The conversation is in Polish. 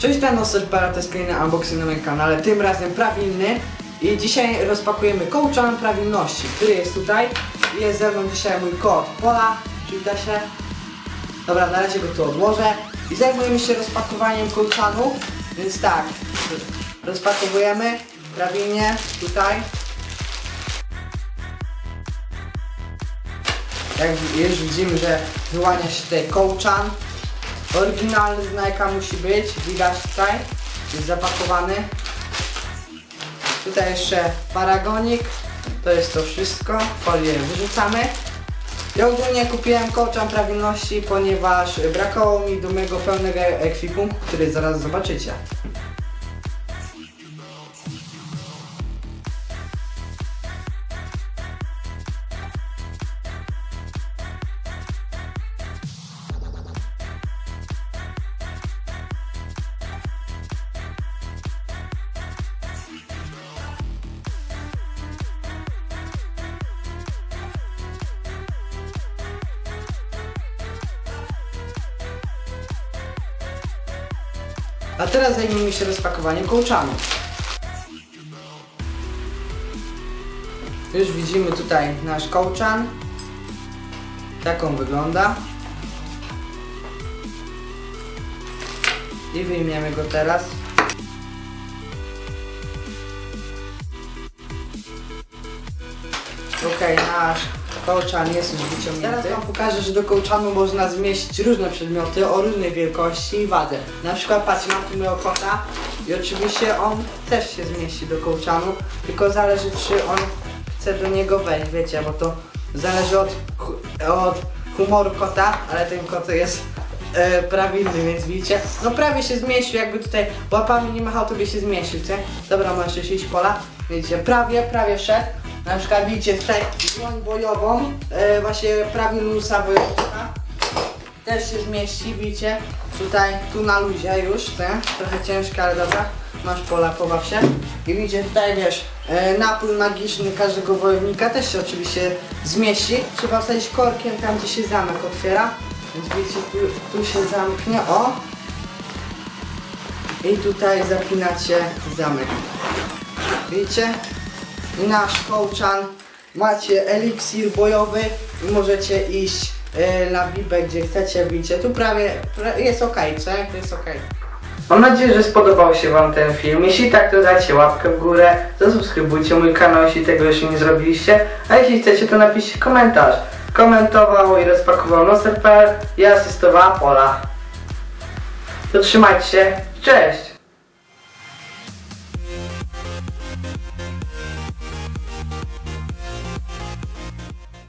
Cześć, ten Oserpera, to jest kolejny unboxing na moim kanale, tym razem prawilny. I dzisiaj rozpakujemy kołczan prawilności, który jest tutaj. I Jest ze mną dzisiaj mój kot Pola, przywita się. Dobra, na razie go tu odłożę. I zajmujemy się rozpakowaniem kołczanu, więc tak, rozpakowujemy prawilnie tutaj. Jak już widzimy, że wyłania się tutaj kołczan. Oryginalny z Nike'a musi być, widać tutaj, jest zapakowany. Tutaj jeszcze paragonik, to jest to wszystko, folię wyrzucamy. I ogólnie kupiłem kołczan prawilności, ponieważ brakowało mi do mojego pełnego ekwipunku, który zaraz zobaczycie. A teraz zajmijmy się rozpakowaniem kołczanu. Już widzimy tutaj nasz kołczan. Tak on wygląda. I wyjmiemy go teraz. Okej, nasz kołczan jest już wyciągnięty. Teraz Wam pokażę, że do kołczanu można zmieścić różne przedmioty o różnej wielkości i wadze. Na przykład patrz, mam tu mojego kota i oczywiście on też się zmieści do kołczanu, tylko zależy czy on chce do niego wejść, wiecie, bo to zależy od, od humoru kota, ale ten kot jest e, więc widzicie, no prawie się zmieścił, jakby tutaj łapami nie machał, to by się zmieścił, co? Dobra, możesz jeszcze iść pola, widzicie, prawie, prawie szedł. Na przykład widzicie tutaj broń bojową, e, właśnie prawie lusa wojownika. Też się zmieści, widzicie. Tutaj, tu na luzie już, co? Trochę ciężka, ale dobra. Masz pola, pobaw się. I widzicie tutaj, wiesz, e, napój magiczny każdego wojownika też się oczywiście zmieści. Trzeba wsadzić korkiem tam, gdzie się zamek otwiera. Więc widzicie, tu, tu się zamknie, o. I tutaj zapinacie zamek. Widzicie? Nasz kołczan. Macie eliksir bojowy i możecie iść e, na bibę gdzie chcecie, widzicie. Tu prawie pra- jest ok, co? To jest ok. Mam nadzieję, że spodobał się Wam ten film. Jeśli tak, to dajcie łapkę w górę, zasubskrybujcie mój kanał, jeśli tego jeszcze nie zrobiliście. A jeśli chcecie, to napiszcie komentarz. Komentował i rozpakował Noser.pl i asystowała Pola. To trzymajcie się. Cześć!